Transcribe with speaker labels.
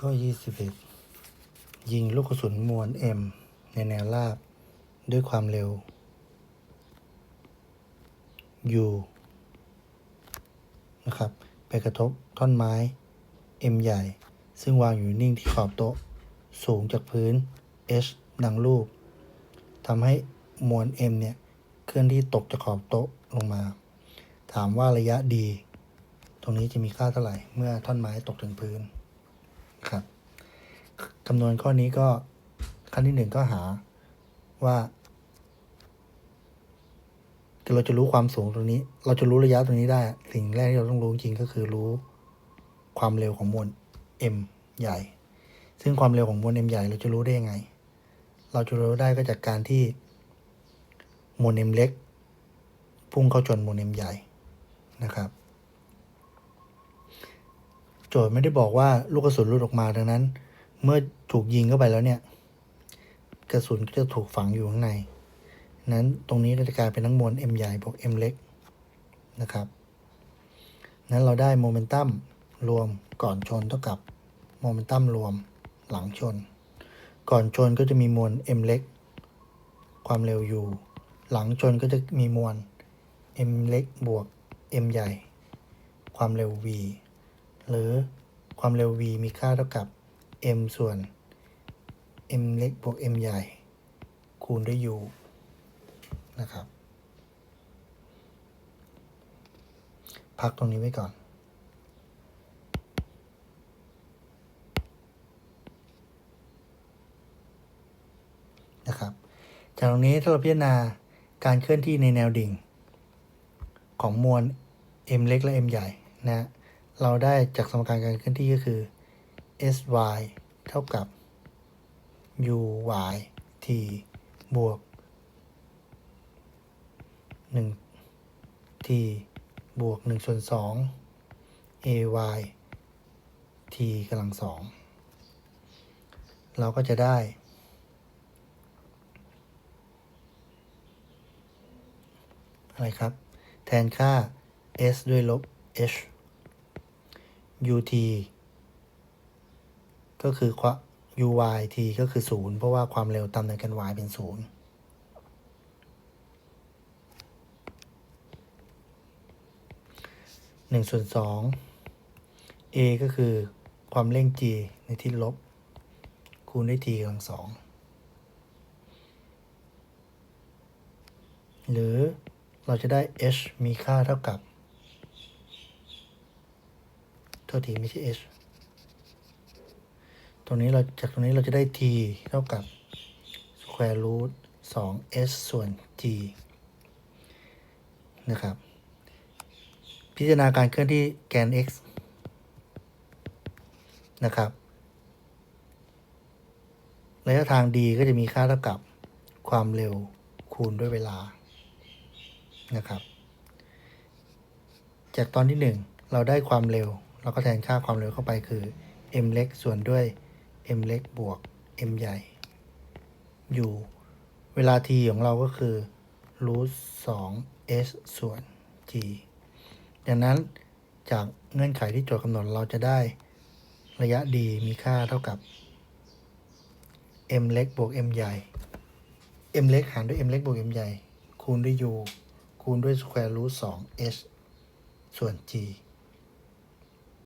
Speaker 1: ข้อ 21 ยิงลูกกระสุนมวล M ในแนวราบ ด้วยความเร็ว u นะครับ ไปกระทบท่อนไม้ M ใหญ่ ซึ่งวางอยู่นิ่งที่ขอบโต๊ะ สูงจากพื้น h ดังรูปทำให้มวล M เนี่ย เคลื่อนที่ตกจากขอบโต๊ะลงมา ถามว่าระยะ d ตรงนี้จะมีค่าเท่าไหร่ เมื่อท่อนไม้ตกถึงพื้น คำนวณข้อนี้ก็ขั้นที่หนึ่งก็หาว่าเราจะรู้ความสูงตรงนี้ เราจะรู้ระยะตรงนี้ได้ สิ่งแรกที่เราต้องรู้จริงก็คือรู้ความเร็วของมวล m ใหญ่ ซึ่งความเร็วของมวล m ใหญ่เราจะรู้ได้ยังไง เราจะรู้ได้ก็จากการที่มวล m เล็ก พุ่งเข้าชนมวล m ใหญ่นะครับ โจทย์ไม่ได้บอกว่าลูกกระสุนหลุดออกมาดังนั้น เมื่อถูกยิงเข้าไปแล้วเนี่ย กระสุนก็จะถูกฝังอยู่ข้างใน นั้นตรงนี้ก็จะกลายเป็นทั้งมวล m ใหญ่บวก m เล็กนะครับนั้นเราได้โมเมนตัมรวมก่อนชนเท่ากับโมเมนตัมรวมหลังชน ก่อนชนก็จะมีมวล m เล็ก ความเร็ว u หลังชนก็จะมีมวล m เล็กบวก m ใหญ่ ความเร็ว v หรือความเร็ว v มีค่าเท่ากับ m ส่วน m เล็กบวก m ใหญ่ คูณด้วย u นะครับ พักตรงนี้ไว้ก่อน นะครับ จากตรงนี้ถ้าเราพิจารณาการเคลื่อนที่ในแนวดิ่ง ของมวล m เล็กและ m ใหญ่นะ เราได้จากสมการการเคลื่อนที่ก็คือ sy เท่ากับ uy t บวก 1 t บวก1ส่วน2 ay t กำลังสองเราก็จะได้ อะไรครับ แทนค่า s ด้วยลบ h ut ก็คือคว uy t ก็คือ 0 เพราะว่าความเร็วตามแนวกัน y เป็น0 1ส่วน2 a ก็คือความเร่ง g ในทิศลบ คูณด้วย t กำลังสองหรือเราจะได้ h มีค่าเท่ากับโทษทีไม่ใช่ h ตรงนี้เราจากตรงนี้เราจะได้ t เท่ากับ square root 2 s ส่วน g นะครับ พิจารณาการเคลื่อนที่แกน x นะครับระยะทาง d ก็จะมีค่าเท่ากับความเร็วคูณด้วยเวลา นะครับ จากตอนที่ 1 เราได้ความเร็ว เราก็แทนค่าความเร็วเข้าไปคือ m เล็กส่วนด้วย m เล็กบวก m ใหญ่ อยู่ เวลา t ของเราก็คือ root 2 s ส่วน g ดังนั้นจากเงื่อนไขที่โจทย์กำหนดเราจะได้ระยะ d มีค่าเท่ากับ m เล็กบวก m ใหญ่ m เล็กหารด้วย m เล็กบวก m ใหญ่ คูณด้วย u คูณด้วย square root 2 h ส่วน g